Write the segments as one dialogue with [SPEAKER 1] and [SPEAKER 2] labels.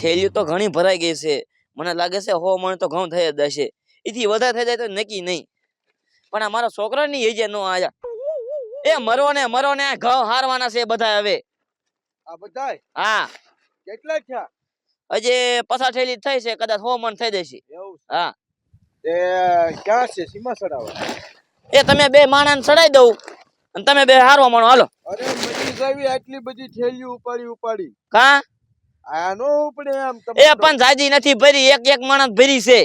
[SPEAKER 1] થેલીઓ તો ઘણી ભરાઈ ગઈ છે. મને લાગે છે હો મને તો ઘઉં થઈ જ હશે. એથી વધારે થઈ જાય તો નક્કી નહીં. પણ આ મારા છોકરાની એજે નો આયા. એ મરો ને મરો ને ઘઉં હારવાના છે બધા હવે.
[SPEAKER 2] આ બધાય?
[SPEAKER 1] હા.
[SPEAKER 2] કેટલા થયા?
[SPEAKER 1] હજી પસાર થયેલી થઈ છે કદાચ હો મણ થઈ જશે. હા.
[SPEAKER 2] એ ક્યાં છે? સીમા સડાવા
[SPEAKER 1] એ તમે બે માણસ ચડાઈ દઉં. અને તમે બે હારવા માણો. હાલો.
[SPEAKER 2] અરે મજી જાવી આટલી બધી થેલીઓ ઉપાડી ઉપાડી.
[SPEAKER 1] કા?
[SPEAKER 2] આ નો ઉપડે આમ
[SPEAKER 1] એ પણ જાજી નથી ભરી એક એક માણસ ભરી છે.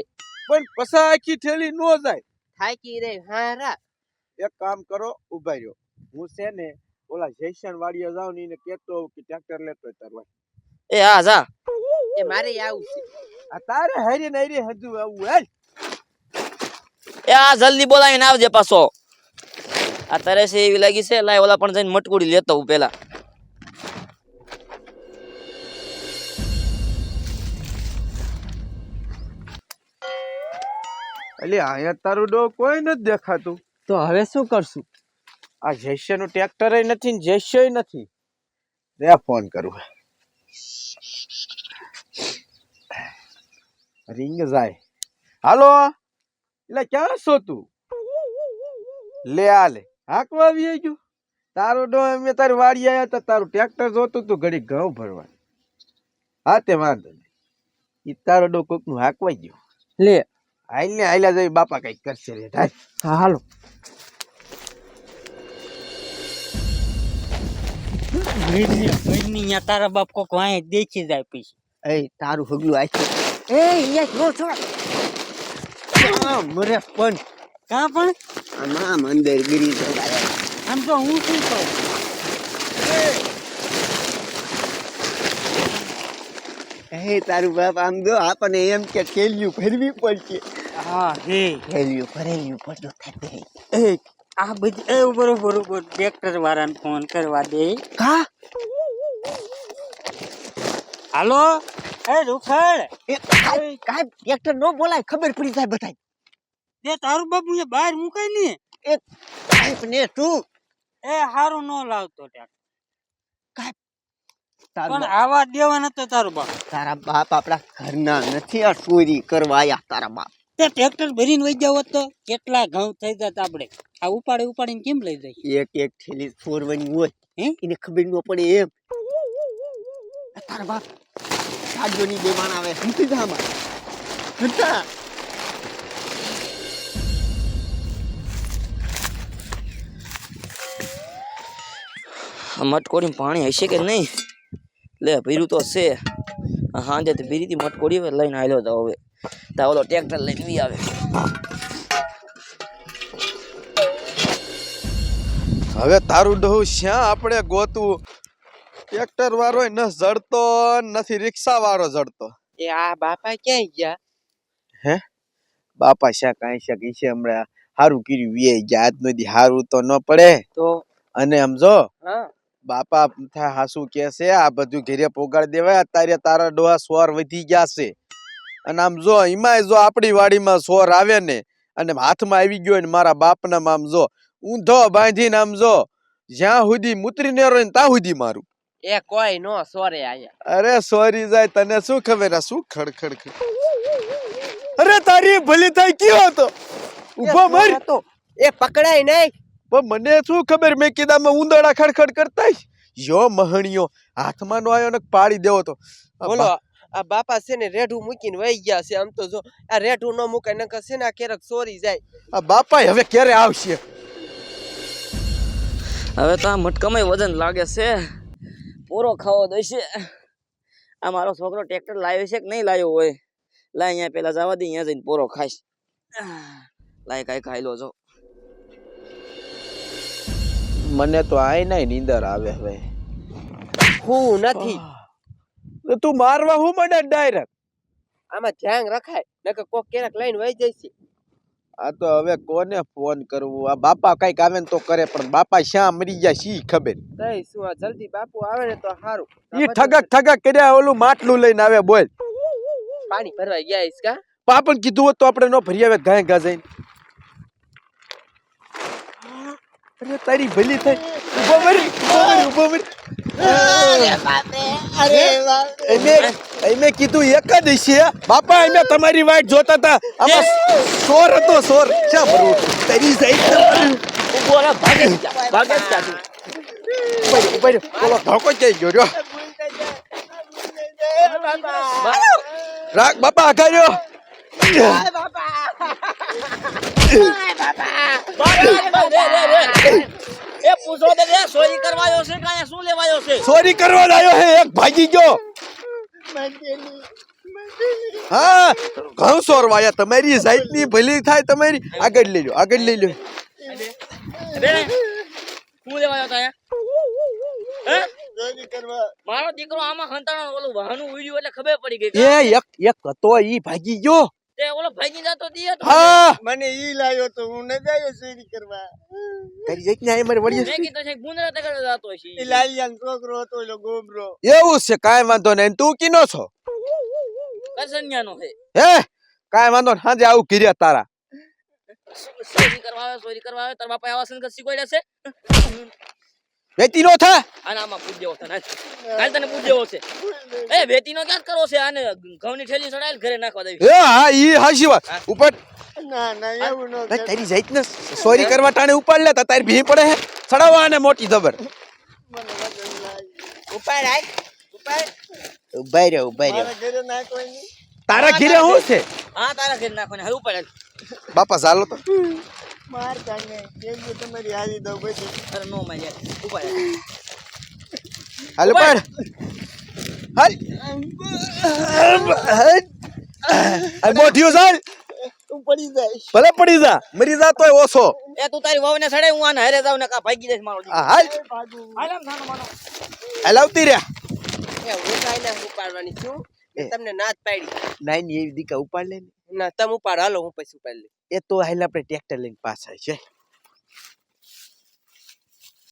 [SPEAKER 2] પણ પસા આખી થેલી નો જાય.
[SPEAKER 3] થાકી રે હારા
[SPEAKER 2] એક કામ કરો ઊભા રહ્યો. હું છે ને ઓલા જયશન વાડીએ જાઉં ને એને કહેતો કે ટ્રેક્ટર લેતો તરવા
[SPEAKER 1] એ હા જા.
[SPEAKER 3] એ મારે આવું છે.
[SPEAKER 2] આ તારે હરી ને હારી હજુ આવું હે
[SPEAKER 1] એ આ જલ્દી બોલાવીને આવજે પાછો. આ તારે છે એવી લાગી છે લાય ઓલા પણ જઈને મટકુડી લેતો હું પેલા
[SPEAKER 2] એટલે અહીંયા તારું ડો કોઈ નથી દેખાતું.
[SPEAKER 3] તો હવે શું કરશું?
[SPEAKER 2] આ જયશ્યનું ટ્રેક્ટર નથી ને જયશ્ય નથી. રે ફોન કરું. રિંગ જાય. હાલો? એટલે ક્યાં છો તું? લે આ લે. હાકવા આવી ગયું. તારો ડો અમે તારી વાડી આવ્યા હતા તારું ટ્રેક્ટર જોતું તું ઘડી ઘઉં ભરવાનું. હા તે વાંધો નહીં. એ તારો ડો કોકનું હાકવાઈ ગયું.
[SPEAKER 3] લે
[SPEAKER 2] હાલ ને હાલ્યા જઈ બાપા કંઈક કરશે રે થાય
[SPEAKER 3] હા હાલો. તારા બાપ કોક વાંહે દેખી જાય પછી.
[SPEAKER 2] એ તારું હગલું આખી
[SPEAKER 3] એ અહીંયા નો છોડ.
[SPEAKER 2] મરે પણ.
[SPEAKER 3] કાં પણ?
[SPEAKER 2] આમાં મંદિર ગીરી
[SPEAKER 3] આમ તો હું શું કહું?
[SPEAKER 2] હે તારું બાપ આમ જો આપણને એમ કે કેલ્યું ફેરવી પડશે.
[SPEAKER 3] હા હે.
[SPEAKER 2] થેલિયું ભરેલું પડ્યું થતે
[SPEAKER 3] એ આ બધી એ બરોબર બરોબર. ટ્રેક્ટર વાળાને ફોન કરવા દે.
[SPEAKER 2] હા?
[SPEAKER 3] હાલો? એ રૂખડ.
[SPEAKER 2] એ કાઈ ટ્રેક્ટર નો બોલાય ખબર પડી જાય બધાય
[SPEAKER 3] તે તારું બાપુ એ બહાર મુકાય ને.
[SPEAKER 2] એ કાઈ ને તું.
[SPEAKER 3] એ હારું ન લાવતો ટ્રેક્ટર
[SPEAKER 2] તારું
[SPEAKER 3] પણ આવા દેવા નતો તારું બાપ.
[SPEAKER 2] તારા બાપ આપણા ઘરના નથી આ ચોરી કરવા આયા તારા બાપ.
[SPEAKER 3] તે ટ્રેક્ટર ભરીને વહી જાવ તો કેટલા ઘઉં થઈ જાત આપણે. આ ઉપાડે ઉપાડીને કેમ લઈ જાય?
[SPEAKER 2] એક એક થેલી ચોરવાની હોય.
[SPEAKER 3] હે?
[SPEAKER 2] એને ખબર ન પડે એમ. તારા બાપ સાજોની બેમાન આવે. સમજી જા હતા
[SPEAKER 1] મટકોડી પાણી હશે કે નહીં? લે ભીરું તો છે. સાંજે તો ભીરીથી મટકોડી લઈને આવ્યો તો હવે. તા ઓલો ટ્રેક્ટર લઈને બી આવે
[SPEAKER 2] હવે તારું ડહુ શ્યાં આપણે ગોતું? ટ્રેક્ટર વાળો ન જડતો નથી રિક્ષા વાળો જડતો.
[SPEAKER 3] એ આ બાપા ક્યાં ગયા?
[SPEAKER 2] બાપા શા કાંઈ શા છે હમણાં? હારું કર્યું વીએ ગયા. આજ દી હારું તો ન પડે.
[SPEAKER 3] તો?
[SPEAKER 2] અને સમજો
[SPEAKER 3] હા.
[SPEAKER 2] બાપા થાય હાસુ કે છે આ બધું ઘેરે પોગાડી દેવાય. અત્યારે તારા ડોહા સ્વર વધી ગયા છે. અને આમ જો એમાંય જો આપણી વાડીમાં સોર આવે ને અને હાથમાં આવી ગયો ને મારા બાપના આમ જો ઊંધો બાંધીને આમ જો જ્યાં સુધી મુતરીને ને ને ત્યાં સુધી મારું.
[SPEAKER 3] એ કોઈ નો સોરે આયા.
[SPEAKER 2] અરે સોરી જાય તને શું ખબર? શું ખડખડ ખડ? અરે તારી ભલી થાય કયો હતો. ઊભો મર.
[SPEAKER 3] તો એ પકડાય નહીં.
[SPEAKER 2] પણ મને શું ખબર? મેં કીધા મેં ઉંદરડા ખડખડ કરતા યો મહણિયો હાથમાં નો આવ્યો ને પાડી દેવો તો.
[SPEAKER 4] બોલો આ બાપા છે ને રેઢું મૂકીને વહી ગયા છે. આમ તો જો આ રેઢું ન મૂકે નકર છે ને આ ક્યારેક ચોરી જાય.
[SPEAKER 2] આ બાપા હવે ક્યારે આવશે?
[SPEAKER 1] હવે તો આ મટકામાં વજન લાગે છે. પૂરો ખાવો દઈશે આ મારો છોકરો ટ્રેક્ટર લાવ્યો છે કે નહીં લાવ્યો હોય? લાય અહીંયા પેલા જવા દે અહીંયા જઈને પૂરો ખાઈશ. લાય કાંઈ ખાઈ લો છો
[SPEAKER 2] મને તો આય નહીં નીંદર આવે હવે.
[SPEAKER 4] હું નથી.
[SPEAKER 2] તો મારવા હું મને ડાયરેક્ટ
[SPEAKER 4] આમાં ધ્યાન રખાય નકર કોક ક્યારેક લઈને વહી જાય છે.
[SPEAKER 2] આ તો હવે કોને ફોન કરવું? આ બાપા કંઈક આવે ને તો કરે પણ બાપા શ્યાં મરી ગયા શી ખબર.
[SPEAKER 4] તઈ શું આ જલ્દી બાપુ આવે ને તો સારું
[SPEAKER 2] ઈ ઠગક ઠગક કર્યા ઓલું માટલું લઈને આવે બોલ.
[SPEAKER 4] પાણી ભરવા ગયા છે કા?
[SPEAKER 2] પાપણ કીધું હોત તો આપણે નો ભરી આવે ગાય ગા જઈને અરે તારી ભલી થઈ. ઊભો મરી ઊભો મરી ઊભો મરી. એમે કીધું એક જ છે બાપા અમે તમારી વાટ જોતા હતા આમાં સોર હતો સોર. શા ભરવું તારી સાઈડ
[SPEAKER 1] ઊભો ભાગે ભાગે
[SPEAKER 2] બોલો ધોકો ગયો રહ્યો રાખ બાપા
[SPEAKER 1] રે. એ પૂછો તો ચોરી કરવાયો છે કે શું લેવાયો છે?
[SPEAKER 2] ચોરી કરવા આવ્યો હે એક ભાગી ગયો. હા ઘઉં સોરવાયા તમારી સાઈડની ભલી થાય તમારી. આગળ લઈ લો આગળ લઈ લો.
[SPEAKER 1] રે શું લેવાયો તો હે? મારો દીકરો આમાં ખંતાણો ઓલું વાહનું ઉડ્યું એટલે ખબર પડી ગઈ
[SPEAKER 2] એ એક એક હતો ઈ ભાગી ગયો.
[SPEAKER 1] તે ઓલો ભાગી જતો દી હતો.
[SPEAKER 2] હા.
[SPEAKER 5] મને ઈ લાવ્યો તો હું ને જાયો ચોરી કરવા.
[SPEAKER 2] તારી જઈક ને આ મારે વળી
[SPEAKER 1] મેં કીધું છે ગુંદરા તગડે જતો હશે
[SPEAKER 5] ઈ. લાલિયાનો છોકરો હતો એલો ગોબરો.
[SPEAKER 2] એવું છે કાંઈ વાંધો નહીં. તું કીનો છો?
[SPEAKER 1] કરસન્યાનો છે.
[SPEAKER 2] હે? કાંઈ વાંધો નહીં. હાજે આવું કર્યા તારા.
[SPEAKER 1] ચોરી કરવા આવે ચોરી કરવા આવે. તારા બાપા આવા સંગત શીખવાડ્યા છે.
[SPEAKER 2] વેતી નો થા.
[SPEAKER 1] આને આમાં પૂજ્યો ના કાલ તને પૂજ્યો છે. એ વેતીનો ક્યાં જ કરવો છે? આને ઘઉંની થેલી ચડાયેલ ઘરે નાખવા દેવી
[SPEAKER 2] એ હા ઈ હાશી વાત. ઉપર
[SPEAKER 5] ના ના એવું નો
[SPEAKER 2] ના, તારી જાઈત ને સોરી કરવા ટાણે ઉપાડ લે તો તારી ભી પડે હે. ચડાવવા અને મોટી જબર.
[SPEAKER 4] ઉપાડ આય ઉપાડ.
[SPEAKER 2] ઉભાઈ રહ્યો ઉભાઈ
[SPEAKER 5] રહ્યો ઘરે ના કોઈ નહીં
[SPEAKER 2] તારા ઘરે. શું છે?
[SPEAKER 1] હા તારા ઘરે નાખવાની. હવે હાલ.
[SPEAKER 2] બાપા ચાલો તો.
[SPEAKER 5] માર કાંઈ કેજો તમારી હારી દઉં પછી
[SPEAKER 1] અરે નો માં જાય ઉપર હાલ.
[SPEAKER 2] હાલ ઉપાડ હાલ. હાલ મોઢિયો ચાલ
[SPEAKER 5] તું પડી જાય.
[SPEAKER 2] ભલે પડી જા. મરી જા તોય ઓછો.
[SPEAKER 1] એ તું તારી વહુને સડે હું આને હારે જાઉં ને કા ભાગી જઈશ મારો દીકરો.
[SPEAKER 2] આ હાલ.
[SPEAKER 1] હાલ આમ નાનો માનો.
[SPEAKER 2] રહ્યા.
[SPEAKER 4] એ હું કાંઈ ઉપાડવાની છું.
[SPEAKER 2] એ.
[SPEAKER 4] તમને ના પાડી.
[SPEAKER 2] નાઈ ની એવી દીકા ઉપાડ લે
[SPEAKER 4] ના. તમે ઉપાડ. હાલો હું પછી ઉપાડ લઈ
[SPEAKER 2] એ તો હાલ આપણે ટ્રેક્ટર લઈને પાછા છે